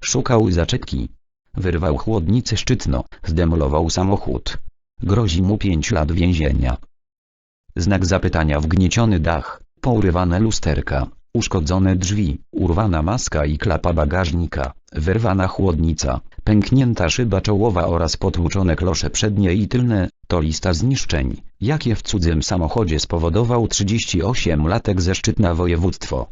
Szukał zaczepki. Wyrwał chłodnicę szczytno, zdemolował samochód. Grozi mu 5 lat więzienia. Znak zapytania wgnieciony dach, pourywane lusterka, uszkodzone drzwi, urwana maska i klapa bagażnika, wyrwana chłodnica, pęknięta szyba czołowa oraz potłuczone klosze przednie i tylne, to lista zniszczeń, jakie w cudzym samochodzie spowodował 38-latek ze Szczytna województwo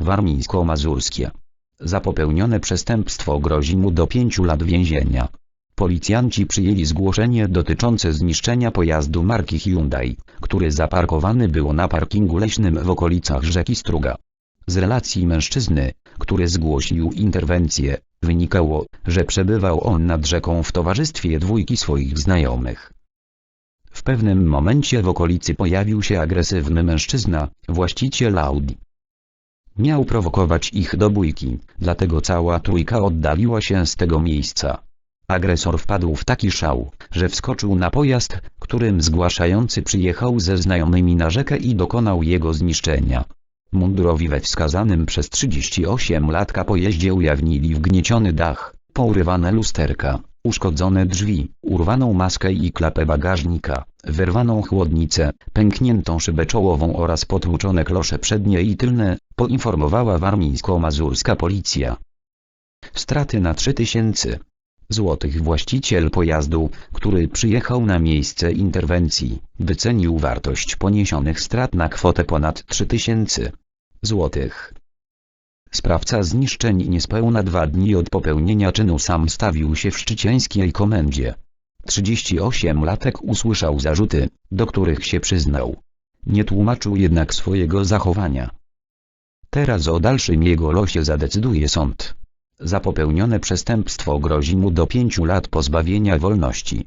warmińsko-mazurskie. Za popełnione przestępstwo grozi mu do 5 lat więzienia. Policjanci przyjęli zgłoszenie dotyczące zniszczenia pojazdu marki Hyundai, który zaparkowany był na parkingu leśnym w okolicach rzeki Struga. Z relacji mężczyzny, który zgłosił interwencję, wynikało, że przebywał on nad rzeką w towarzystwie dwójki swoich znajomych. W pewnym momencie w okolicy pojawił się agresywny mężczyzna, właściciel Audi. Miał prowokować ich do bójki, dlatego cała trójka oddaliła się z tego miejsca. Agresor wpadł w taki szał, że wskoczył na pojazd, którym zgłaszający przyjechał ze znajomymi na rzekę i dokonał jego zniszczenia. Mundurowi we wskazanym przez 38 latka pojeździe ujawnili wgnieciony dach, pourywane lusterka, uszkodzone drzwi, urwaną maskę i klapę bagażnika, wyrwaną chłodnicę, pękniętą szybę czołową oraz potłuczone klosze przednie i tylne, poinformowała warmińsko-mazurska policja. Straty na 3000 złotych właściciel pojazdu, który przyjechał na miejsce interwencji, wycenił wartość poniesionych strat na kwotę ponad 3000 złotych. Sprawca zniszczeń niespełna dwa dni od popełnienia czynu sam stawił się w szczyciańskiej komendzie. 38-latek usłyszał zarzuty, do których się przyznał. Nie tłumaczył jednak swojego zachowania. Teraz o dalszym jego losie zadecyduje sąd. Za popełnione przestępstwo grozi mu do 5 lat pozbawienia wolności.